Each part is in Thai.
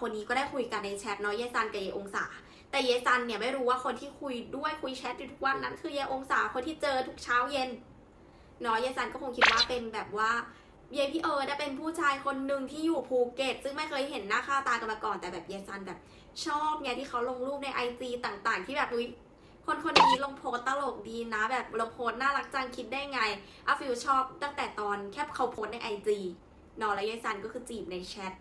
คนนี้ก็ได้คุยกันในแชทเนาะเยซันกับเยองศาแต่เยซันเนี่ยไม่รู้ว่าคนที่คุยด้วยคุยแชทอยู่ทุกวันนั้น คือเยองศาคนที่เจอทุกเช้าเย็นเนาะเยซันก็คงคิดว่าเป็นแบบว่าเยพี่เอิร์ดเป็นผู้ชายคนหนึ่งที่อยู่ภูเก็ต ซึ่งไม่เคยเห็นหน้าค่าตากันมาก่อนแต่แบบเยซันแบบชอบไงที่เขาลงรูปในไอจีต่างๆ ที่แบบอุ๊ยคนคนนี้ลงโพสตตลกดีนะ แบบลงโพสต์น่ารักจังคิดได้ไงอาฟิลชอบตั้งแต่ตอนแค่เขาโพสต์ในไอจีเนาะแล้วเยซันก็คือจีบในแชท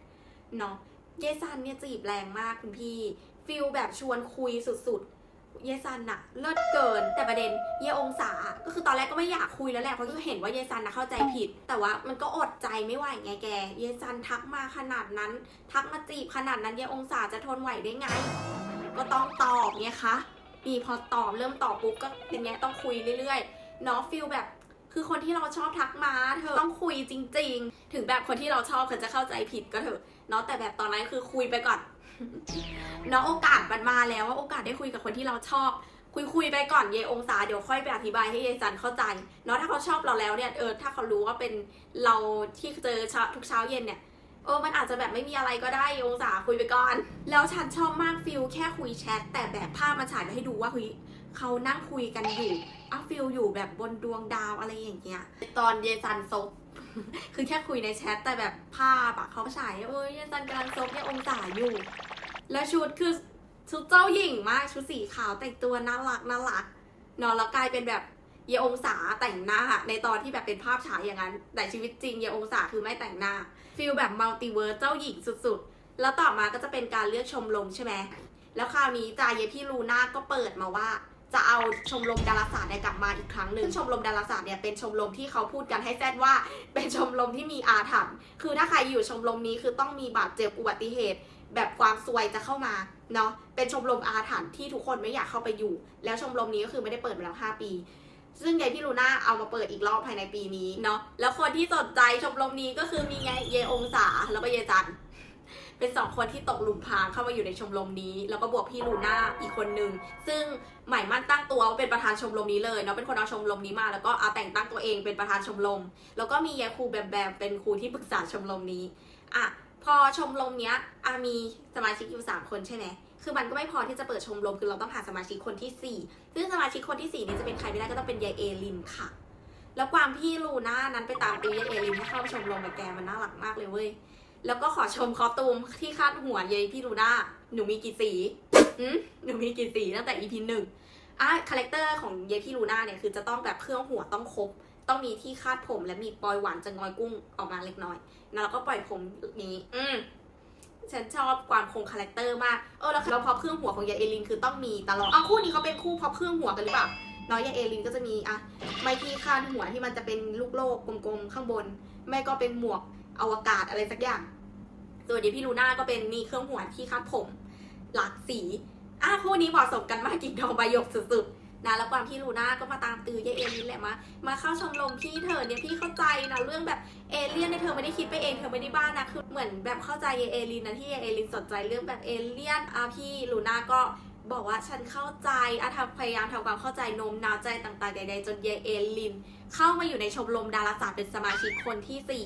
เนาะ เยซันเนี่ยจีบแรงมากคุณพี่ ฟิลแบบชวนคุยสุดๆ เยซันอะเลิศเกิน แต่ประเด็นเยองศา ก็คือตอนแรกก็ไม่อยากคุยแล้วแหละ เพราะก็เห็นว่าเยซันนะเข้าใจผิด แต่ว่ามันก็อดใจไม่ไหวไงแก เยซันทักมาขนาดนั้น ทักมาจีบขนาดนั้นเยองศาจะทนไหวได้ไง ก็ต้องตอบเนี่ยคะนี่พอตอบเริ่มตอบปุ๊บก็เป็นไงต้องคุยเรื่อยๆเนาะฟิลแบบ คือคนที่เราชอบทักมาเธอต้องคุยจริง ๆ ถึงแบบคนที่เราชอบเขาจะเข้าใจผิดก็เถอะเนาะแต่แบบตอนนั้นคือคุยไปก่อนเนาะโอกาสมันมาแล้วว่าโอกาสได้คุยกับคนที่เราชอบคุยคุยไปก่อนเยองศาเดี๋ยวค่อยไปอธิบายให้เยจันเข้าใจเนาะถ้าเขาชอบเราแล้วเนี่ยเออถ้าเขารู้ว่าเป็นเราที่เจอทุกเช้าเย็นเนี่ยเออมันอาจจะแบบไม่มีอะไรก็ได้เยองศาคุยไปก่อน แล้วฉันชอบมากฟิลแค่คุยแชทแต่แบบภาพมาฉายมาให้ดูว่าเฮ้ย เขานั่งคุยกันอยู่อ้าวฟิลอยู่แบบบนดวงดาวอะไรอย่างเงี้ย ตอนเยซันซบคือแค่คุยในแชทแต่แบบภาพอะเขาฉายเอ้ยเยซันกำลังซบเยองศาอยู่ แล้วชุดคือชุดเจ้าหญิงมากชุดสีขาวแต่งตัวน่ารักน่ารักนอะแล้วกลายเป็นแบบเยองศาแต่งหน้าในตอนที่แบบเป็นภาพฉายอย่างนั้น แต่ชีวิตจริงเยองศาคือไม่แต่งหน้าฟิลแบบมัลติเวิร์สเจ้าหญิงสุดๆ แล้วต่อมาก็จะเป็นการเลือกชมรมใช่ไหมแล้วคราวนี้จ่าเยพี่ลูน่าก็เปิดมาว่า จะเอาชมรมดาราศาสตร์เนี่ยกลับมาอีกครั้งหนึ่งซึ่งชมรมดาราศาสตร์เนี่ยเป็นชมรมที่เขาพูดกันให้แซดว่า เป็นชมรมที่มีอาถรรพ์คือถ้าใครอยู่ชมรมนี้คือต้องมีบาดเจ็บอุบัติเหตุ แบบความซวยจะเข้ามาเนาะเป็นชมรมอาถรรพ์ที่ทุกคนไม่อยากเข้าไปอยู่ แล้วชมรมนี้ก็คือไม่ได้เปิดมาแล้ว5ปี ซึ่งยายพี่ลูน่าเอามาเปิดอีกรอบภายในปีนี้เนาะแล้วคนที่สนใจชมรมนี้ก็คือมีไงเยองศาแล้วก็เยจัน เป็นสองคนที่ตกหลุมพรางเข้ามาอยู่ในชมรมนี้ แล้วก็บวกพี่ลูน่าอีกคนนึง ซึ่งใหม่มั่นตั้งตัวว่าเป็นประธานชมรมนี้เลยเนาะเป็นคนเอาชมรมนี้มา แล้วก็เอาแต่งตั้งตัวเองเป็นประธานชมรม แล้วก็มียายครูแบมแบมเป็นครูที่ปรึกษาชมรมนี้อะพอชมรมเนี้ยอะมีสมาชิกอยู่ 3 คนใช่ไหมคือมันก็ไม่พอที่จะเปิดชมรมคือเราต้องหาสมาชิกคนที่ 4 ซึ่งสมาชิกคนที่4นี้จะเป็นใครไม่ได้ก็ต้องเป็นยายเอลินค่ะ แล้วความพี่ลูน่านั้นไปตามตียายเอลินให้เข้าชมรมกับแกมันน่ารักมากเลยเว้ย แล้วก็ขอชมคอตูมที่คาดหัวยายพี่ลูน่าหนูมีกี่สีหืมหนูมีกี่สีตั้งแต่ EP หนึ่งอะคาแรคเตอร์ของยายพี่ลูน่าเนี่ยคือจะต้องแบบเครื่องหัวต้องครบ ต้องมีที่คาดผมและมีปลอยหวานจะงอยกุ้งออกมาเล็กน้อย แล้วก็ปล่อยผมนี้ อืมฉันชอบความคงคาแรคเตอร์มาก เออแล้วแล้วพอเครื่องหัวของยายเอลินคือต้องมีตลอดเอาคู่นี้เขาเป็นคู่พอเครื่องหัวกันหรือเปล่าน้อยยายเอลินก็จะมีอะไม่ที่คาดหัวที่มันจะเป็นลูกโลกกลมๆข้างบน ไม่ก็เป็นหมวก อวกาศอะไรสักอย่างส่วนเดี๋ยวพี่ลูน่าก็เป็นมีเครื่องหัวที่คาดผม หลากสีอะคู่นี้เหมาะสมกันมากกิ่งทองใบหยกสุดๆนะแล้วความที่ลูน่าก็มาตามตือยายเอลินแหละมามาเข้าชมรมพี่เธอเนี่ยพี่เข้าใจนะเรื่องแบบเอเลี่ยนเนี่ยเธอไม่ได้คิดไปเองเธอไม่ได้บ้านะคือเหมือนแบบเข้าใจยายเอลินนะที่ยายเอลินสนใจเรื่องแบบเอเลี่ยนอะพี่ลูน่าก็ บอกว่าฉันเข้าใจอะทำพยายามทำความเข้าใจโน้มน้าวใจต่างๆใดๆจนยายเอลิน เข้ามาอยู่ในชมรมดาราศาสตร์เป็นสมาชิกคนที่สี่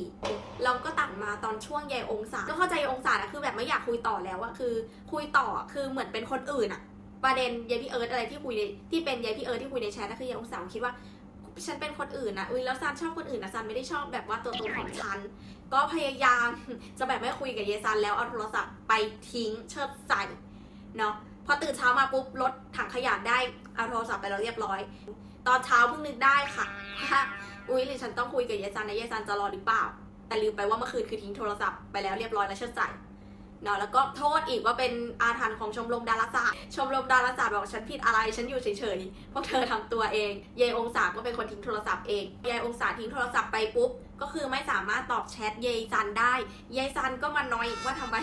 เราก็ตัดมาตอนช่วงยายองศาก็เข้าใจยายองศานะคือแบบไม่อยากคุยต่อแล้วอะคือ คุยต่อคือเหมือนเป็นคนอื่นอะประเด็นยายพี่เอิร์ธอะไรที่คุยในที่เป็นยายพี่เอิร์ธที่คุยในแชทก็คือยายองศาคิดว่าฉันเป็นคนอื่นนะอุ้ยแล้วซันชอบคนอื่นนะซันไม่ได้ชอบแบบว่าตัวตนของฉัน ก็พยายามจะแบบไม่คุยกับเยซันแล้วเอาโทรศัพท์ไปทิ้งเชิดใส่เนาะ พอตื่นเช้ามาปุ๊บรถถังขยะได้เอาโทรศัพท์ไปแล้วเรียบร้อย ตอนเช้าเพิ่งนึกได้ค่ะว่าอุ้ยหรือฉันต้องคุยกับยายซันนะเยซันจะรอหรือเปล่า แต่ลืมไปว่าเมื่อคืนคือทิ้งโทรศัพท์ไปแล้วเรียบร้อยแล้วเชิดใส่ เนาะแล้วก็โทษอีกว่าเป็นอาถรรพ์ของชมรมดาราศาสตร์ ชมรมดาราศาสตร์บอกฉันผิดอะไร ฉันอยู่เฉยๆพวกเธอทำตัวเองเยองศาก็เป็นคนทิ้งโทรศัพท์เองยายองศาทิ้งโทรศัพท์ไปปุ๊บก็คือไม่สามารถตอบแชทเยซันได้ เยซันก็มานอยว่าทำไม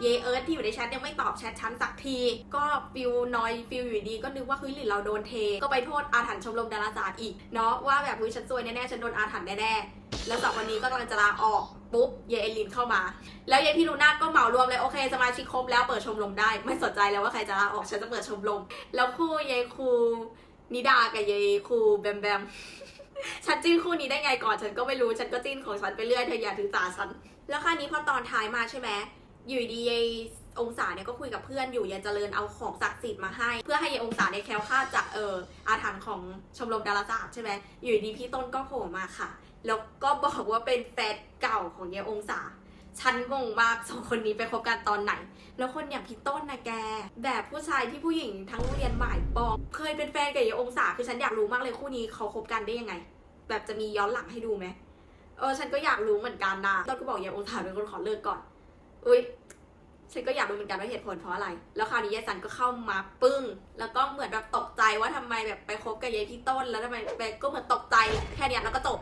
เยเอิร์ธที่อยู่ในแชทยังไม่ตอบแชทฉันสักที ก็ฟิลนอยฟิลอยู่ดีก็นึกว่าเฮ้ยหรือเราโดนเท ก็ไปโทษอาถรรพ์ชมรมดาราศาสตร์อีกเนาะว่าแบบเฮ้ยฉันซวยแน่ๆฉันโดนอาถรรพ์แน่ๆ แล้วสองวันนี้ก็กำลังจะลาออกปุ๊บเยเอลินเข้ามา แล้วเยพี่ลูน่าก็เหมารวมเลยโอเคสมาชิกครบแล้วเปิดชมรมได้ ไม่สนใจแล้วว่าใครจะลาออกฉันจะเปิดชมรมแล้วคู่เยครูนิดากับเยครูแบมแบมฉันจิ้นคู่นี้ได้ไงก่อนฉันก็ไม่รู้ฉันก็จิ้นของฉันไปเรื่อยเธออย่าถือสาฉัน แล้วคราวนี้พอตอนท้ายมาใช่ไหมอยู่ดียายองศาเนี่ยก็คุยกับเพื่อนอยู่ยาเจริญเอาของศักดิ์สิทธิ์มาให้ เพื่อให้ยายองศาเนี่ยแคล้วคลาดจากเอออาถรรพ์ของชมรมดาราศาสตร์ใช่ไหมอยู่ดีพี่ต้นก็โผล่มาค่ะ แล้วก็บอกว่าเป็นแฟนเก่าของยายองศาฉันงงมากสองคนนี้ไปคบกันตอนไหน แล้วคนอย่างพี่ต้นนะแก แบบผู้ชายที่ผู้หญิงทั้งเรียนหมายปอง เคยเป็นแฟนกับยายองศาคือฉันอยากรู้มากเลยคู่นี้เขาคบกันได้ยังไง แบบจะมีย้อนหลังให้ดูไหมเออฉันก็อยากรู้เหมือนกันนะต้นก็บอกยายองศาเป็นคนขอเลิกก่อนอุ้ยฉันก็อยากรู้เหมือนกันว่าเหตุผลเพราะอะไร แล้วคราวนี้ยายสันก็เข้ามาปึ้ง แล้วก็เหมือนแบบตกใจว่าทำไมแบบไปคบกับยายพี่ต้น แล้วทำไมไปก็เหมือนตกใจแค่นี้แล้วก็จบ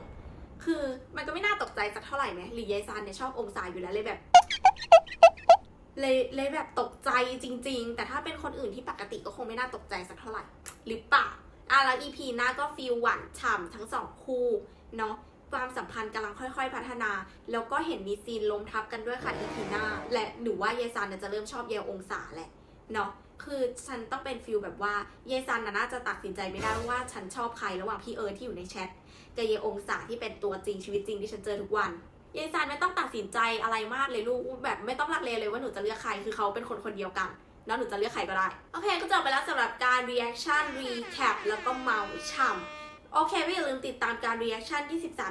คือมันก็ไม่น่าตกใจสักเท่าไหร่ไหมหรือยายซันเนี่ยชอบองศาอยู่แล้วเลยแบบ เลยเลยแบบตกใจจริง ๆ แต่ถ้าเป็นคนอื่นที่ปกติก็คงไม่น่าตกใจสักเท่าไหร่หรือเปล่าอะแล้ว EP หน้าก็ฟีลหวานฉ่ำทั้งสองคู่เนาะความสัมพันธ์กำลังค่อยๆ พัฒนา แล้วก็เห็นมีซีนล้มทับกันด้วยค่ะ EP หน้า และหนูว่ายายซันจะเริ่มชอบเยลองศาแหละเนาะ คือฉันต้องเป็นฟีลแบบว่าเยซันน่าจะตัดสินใจไม่ได้ว่าฉันชอบใครระหว่างพี่เอิร์ธที่อยู่ในแชทกับเยองศาที่เป็นตัวจริงชีวิตจริงที่ฉันเจอทุกวันเยซานไม่ต้องตัดสินใจอะไรมากเลยลูกแบบไม่ต้องลังเลเลยว่าหนูจะเลือกใครคือเขาเป็นคนคนเดียวกันแล้วหนูจะเลือกใครก็ได้ โอเค ก็จบไปแล้วสำหรับการ reaction recap แล้วก็เมาช่ำโอเคไม่อย่าลืมติดตามการ reaction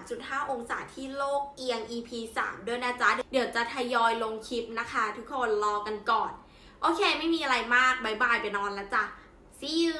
23.5 องศาที่โลกเอียง EP 3 ด้วยนะจ๊ะ เดี๋ยวจะทยอยลงคลิปนะคะ ทุกคนรอกันก่อน โอเค ไม่มีอะไรมากบายบายไปนอนแล้วจ้ะ see you